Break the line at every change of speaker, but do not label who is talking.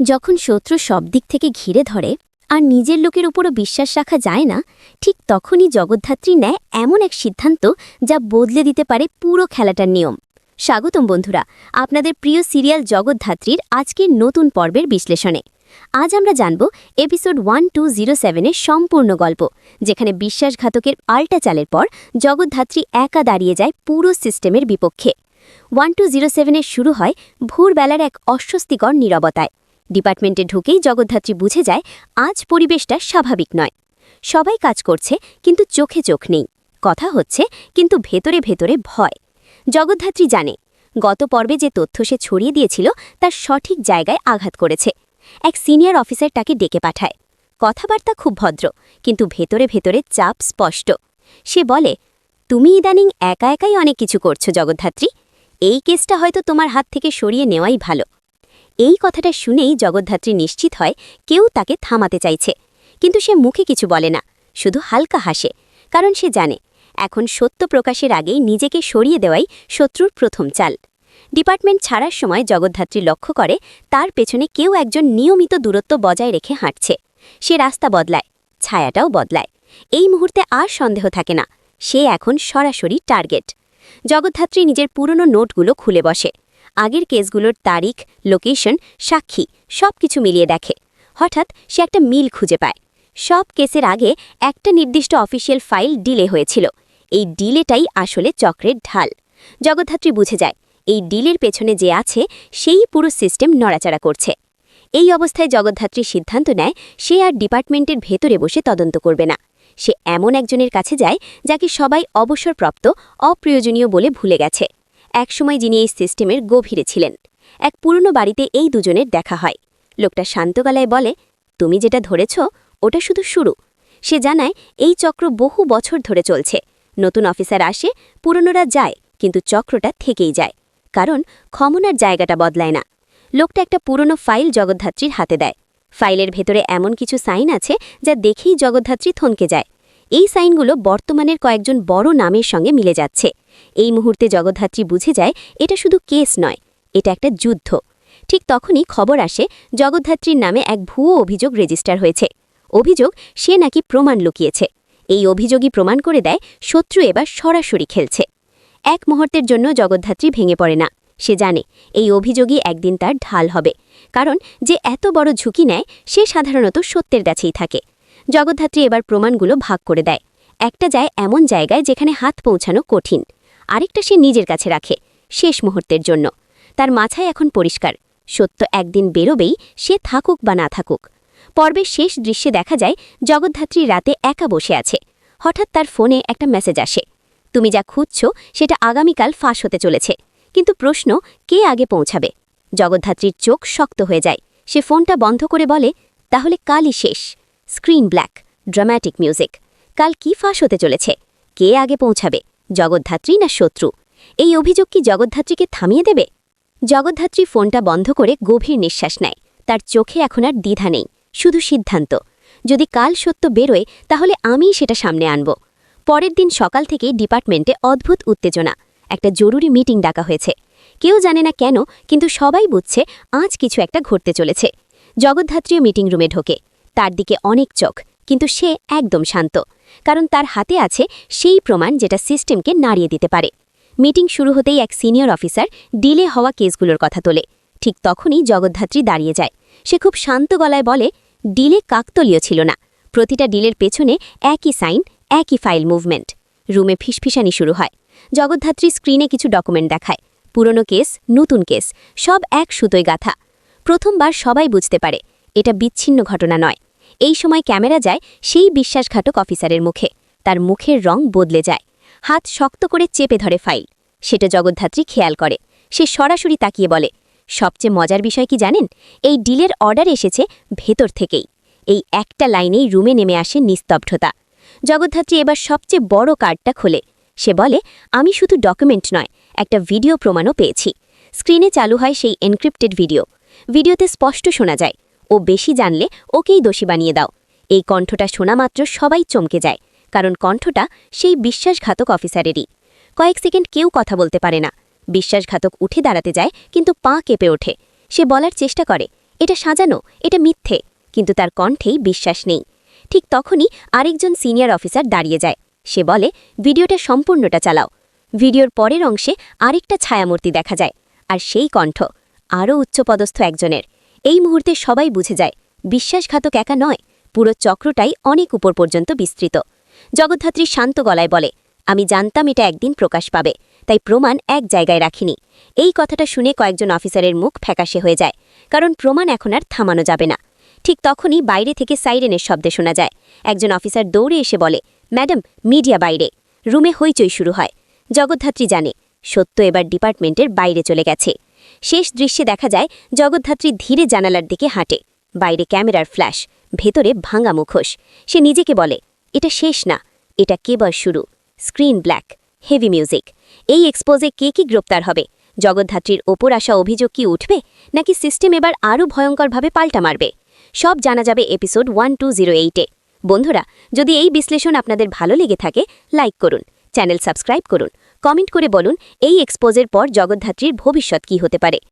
যখন শত্রু সব দিক থেকে ঘিরে ধরে আর নিজের লোকের উপরও বিশ্বাস রাখা যায় না, ঠিক তখনই জগদ্ধাত্রী নেয় এমন এক সিদ্ধান্ত যা বদলে দিতে পারে পুরো খেলাটার নিয়ম। স্বাগতম বন্ধুরা, আপনাদের প্রিয় সিরিয়াল জগদ্ধাত্রীর আজকের নতুন পর্বের বিশ্লেষণে। আজ আমরা জানব এপিসোড ওয়ান টু জিরো সেভেনের সম্পূর্ণ গল্প, যেখানে বিশ্বাসঘাতকের আল্টা চালের পর জগদ্ধাত্রী একা দাঁড়িয়ে যায় পুরো সিস্টেমের বিপক্ষে। ওয়ান টু জিরো সেভেনের শুরু হয় ভোরবেলার এক অস্বস্তিকর নীরবতায়। ডিপার্টমেন্টে ঢুকেই জগদ্ধাত্রী বুঝে যায়, আজ পরিবেশটা স্বাভাবিক নয়। সবাই কাজ করছে, কিন্তু চোখে চোখ নেই। কথা হচ্ছে, কিন্তু ভেতরে ভেতরে ভয়। জগদ্ধাত্রী জানে, গত পর্বে যে তথ্য সে ছড়িয়ে দিয়েছিল, তার সঠিক জায়গায় আঘাত করেছে। এক সিনিয়র অফিসার তাকে ডেকে পাঠায়। কথাবার্তা খুব ভদ্র, কিন্তু ভেতরে ভেতরে চাপ স্পষ্ট। সে বলে, তুমি ইদানিং একা একাই অনেক কিছু করছ, জগদ্ধাত্রী। এই কেসটা হয়তো তোমার হাত থেকে সরিয়ে নেওয়াই ভালো। এই কথাটা শুনেই জগদ্ধাত্রী নিশ্চিত হয় কেউ তাকে থামাতে চাইছে। কিন্তু সে মুখে কিছু বলে না, শুধু হালকা হাসে, কারণ সে জানে, এখন সত্য প্রকাশের আগেই নিজেকে সরিয়ে দেওয়াই শত্রুর প্রথম চাল। ডিপার্টমেন্ট ছাড়ার সময় জগদ্ধাত্রী লক্ষ্য করে, তার পেছনে কেউ একজন নিয়মিত দূরত্ব বজায় রেখে হাঁটছে। সে রাস্তা বদলায়, ছায়াটাও বদলায়। এই মুহূর্তে আর সন্দেহ থাকে না, সে এখন সরাসরি টার্গেট। জগদ্ধাত্রী নিজের পুরনো নোটগুলো খুলে বসে আগের কেসগুলোর তারিখ লোকেশন সাক্ষী সব কিছু মিলিয়ে দেখে। হঠাৎ সে একটা মিল খুঁজে পায়। সব কেসের আগে একটা নির্দিষ্ট অফিসিয়াল ফাইল ডিলে হয়েছিল। এই ডিলেটাই আসলে চক্রের ঢাল। জগদ্ধাত্রী বুঝে যায়, এই ডিলের পেছনে যে আছে, সেই পুরো সিস্টেম নড়াচড়া করছে। এই অবস্থায় জগদ্ধাত্রী সিদ্ধান্ত নেয়, সে আর ডিপার্টমেন্টের ভেতরে বসে তদন্ত করবে না। সে এমন একজনের কাছে যায়, যাকে সবাই অবসরপ্রাপ্ত, অপ্রয়োজনীয় বলে ভুলে গেছে। একসময় যিনি এই সিস্টেমের গভীরে ছিলেন, এক পুরনো বাড়িতে এই দুজনের দেখা হয়। লোকটা শান্ত গলায় বলে, তুমি যেটা ধরেছ, ওটা শুধু শুরু। সে জানায়, এই চক্র বহু বছর ধরে চলছে। নতুন অফিসার আসে, পুরনোরা যায়, কিন্তু চক্রটা থেকেই যায়। কারণ ক্ষমনার জায়গাটা বদলায় না। লোকটা একটা পুরনো ফাইল জগদ্ধাত্রীর হাতে দেয়। ফাইলের ভেতরে এমন কিছু সাইন আছে, যা দেখেই জগদ্ধাত্রী থনকে যায়। এই সাইনগুলো বর্তমানের কয়েকজন বড় নামের সঙ্গে মিলে যাচ্ছে। এই মুহূর্তে জগদ্ধাত্রী বুঝে যায় এটা শুধু কেস নয়, এটা একটা যুদ্ধ। ঠিক তখনই খবর আসে জগদ্ধাত্রীর নামে এক ভুয়ো অভিযোগ রেজিস্টার হয়েছে। অভিযোগ, সে নাকি প্রমাণ লুকিয়েছে। এই অভিযোগই প্রমাণ করে দেয় শত্রু এবার সরাসরি খেলছে। এক মুহূর্তের জন্য জগদ্ধাত্রী ভেঙে পড়ে না। সে জানে, এই অভিযোগই একদিন তার ঢাল হবে। কারণ, যে এত বড় ঝুঁকি নেয়, সে সাধারণত সত্যের কাছেই থাকে। জগদ্ধাত্রী এবার প্রমাণগুলো ভাগ করে দেয়। একটা যায় এমন জায়গায় যেখানে হাত পৌঁছানো কঠিন। আরেকটা সে নিজের কাছে রাখে, শেষ মুহূর্তের জন্য। তার মাথায় এখন পরিষ্কার। সত্য একদিন বেরোবেই সে থাকুক বা না থাকুক। পর্বের শেষ দৃশ্যে দেখা যায় জগদ্ধাত্রী রাতে একা বসে আছে। হঠাৎ তার ফোনে একটা মেসেজ আসে। তুমি যা খুঁজছ, সেটা আগামীকাল ফাঁস হতে চলেছে। কিন্তু প্রশ্ন, কে আগে পৌঁছাবে? জগদ্ধাত্রীর চোখ শক্ত হয়ে যায়। সে ফোনটা বন্ধ করে বলে, তাহলে কালই শেষ। Screen black, dramatic music. কাল কি ফাঁস হতে চলেছে? কে আগে পৌঁছাবে? জগদ্ধাত্রী না শত্রু? এই অভিযোগ কি জগদ্ধাত্রীকে থামিয়ে দেবে? জগদ্ধাত্রী ফোনটা বন্ধ করে গভীর নিঃশ্বাস নেয়। তার চোখে এখন আর দ্বিধা নেই, শুধু সিদ্ধান্ত। যদি কাল সত্য বেরোয়, তাহলে আমিই সেটা সামনে আনব। পরের দিন সকাল থেকে ডিপার্টমেন্টে অদ্ভুত উত্তেজনা। একটা জরুরি মিটিং ডাকা হয়েছে। কেউ জানে না কেন, কিন্তু সবাই বুঝছে আজ কিছু একটা ঘটতে চলেছে। জগদ্ধাত্রীয় মিটিং রুমে ঢোকে। তার দিকে অনেক চোখ, কিন্তু সে একদম শান্ত। কারণ তার হাতে আছে সেই প্রমাণ যেটা সিস্টেমকে নাড়িয়ে দিতে পারে। মিটিং শুরু হতেই এক সিনিয়র অফিসার ডিলে হওয়া কেসগুলোর কথা তোলে। ঠিক তখনই জগদ্ধাত্রী দাঁড়িয়ে যায়। সে খুব শান্ত গলায় বলে, ডিলে কাকতলীয় ছিল না। প্রতিটা ডিলের পেছনে একই সাইন, একই ফাইল মুভমেন্ট। রুমে ফিসফিসানি শুরু হয়। জগদ্ধাত্রী স্ক্রিনে কিছু ডকুমেন্ট দেখায়। পুরনো কেস, নতুন কেস, সব এক সুতোয় গাথা। প্রথমবার সবাই বুঝতে পারে, এটা বিচ্ছিন্ন ঘটনা নয়। এই সময় ক্যামেরা যায় সেই বিশ্বাসঘাতক অফিসারের মুখে। তার মুখের রং বদলে যায়। হাত শক্ত করে চেপে ধরে ফাইল। সেটা জগদ্ধাত্রী খেয়াল করে। সে সরাসরি তাকিয়ে বলে, সবচেয়ে মজার বিষয় কি জানেন? এই ডিলের অর্ডার এসেছে ভেতর থেকেই। এই একটা লাইনেই রুমে নেমে আসে নিস্তব্ধতা। জগদ্ধাত্রী এবার সবচেয়ে বড় কার্ডটা খোলে। সে বলে, আমি শুধু ডকুমেন্ট নয়, একটা ভিডিও প্রমাণও পেয়েছি। স্ক্রিনে চালু হয় সেই এনক্রিপ্টেড ভিডিও। ভিডিওতে স্পষ্ট শোনা যায় ও বেশি জানলে ওকেই দোষী বানিয়ে দাও। এই কণ্ঠটা শোনা মাত্র সবাই চমকে যায়, কারণ কণ্ঠটা সেই বিশ্বাসঘাতক অফিসারেরই। কয়েক সেকেন্ড কেউ কথা বলতে পারে না। বিশ্বাসঘাতক উঠে দাঁড়াতে যায়, কিন্তু পা কেঁপে ওঠে। সে বলার চেষ্টা করে, এটা সাজানো, এটা মিথ্যে। কিন্তু তার কণ্ঠেই বিশ্বাস নেই। ঠিক তখনই আরেকজন সিনিয়র অফিসার দাঁড়িয়ে যায়। সে বলে, ভিডিওটা সম্পূর্ণটা চালাও। ভিডিওর পরের অংশে আরেকটা ছায়ামূর্তি দেখা যায়, আর সেই কণ্ঠ আরও উচ্চপদস্থ একজনের। এই মুহূর্তে সবাই বুঝে যায়, বিশ্বাসঘাতক একা নয়, পুরো চক্রটাই অনেক উপর পর্যন্ত বিস্তৃত। জগদ্ধাত্রী শান্ত গলায় বলে, আমি জানতাম এটা একদিন প্রকাশ পাবে, তাই প্রমাণ এক জায়গায় রাখিনি। এই কথাটা শুনে কয়েকজন অফিসারের মুখ ফ্যাকাশে হয়ে যায়, কারণ প্রমাণ এখন আর থামানো যাবে না। ঠিক তখনই বাইরে থেকে সাইরেনের শব্দে শোনা যায়, একজন অফিসার দৌড়ে এসে বলে, ম্যাডাম, মিডিয়া বাইরে, রুমে হইচই শুরু হয়। জগদ্ধাত্রী জানে, সত্য এবার ডিপার্টমেন্টের বাইরে চলে গেছে। শেষ দৃশ্যে দেখা যায় জগদ্ধাত্রী ধীরে জানালার দিকে হাঁটে। বাইরে ক্যামেরার ফ্ল্যাশ, ভেতরে ভাঙা মুখোশ। সে নিজেকে বলে, এটা শেষ না, এটা কেবল শুরু। Screen black, heavy music. এই এক্সপোজে কে কি গ্রেপ্তার হবে? জগদ্ধাত্রীর ওপর আসা অভিযোগ কি উঠবে? নাকি সিস্টেম এবার আরও ভয়ঙ্করভাবে পাল্টা মারবে? সব জানা যাবে এপিসোড ওয়ান টু জিরো এইটে। বন্ধুরা, যদি এই বিশ্লেষণ আপনাদের ভালো লেগে থাকে, লাইক করুন। চ্যানেল সাবস্ক্রাইব করুন। কমেন্ট করে বলুন এই এক্সপোজের পর জগদ্ধাত্রীর ভবিষ্যৎ কী হতে পারে।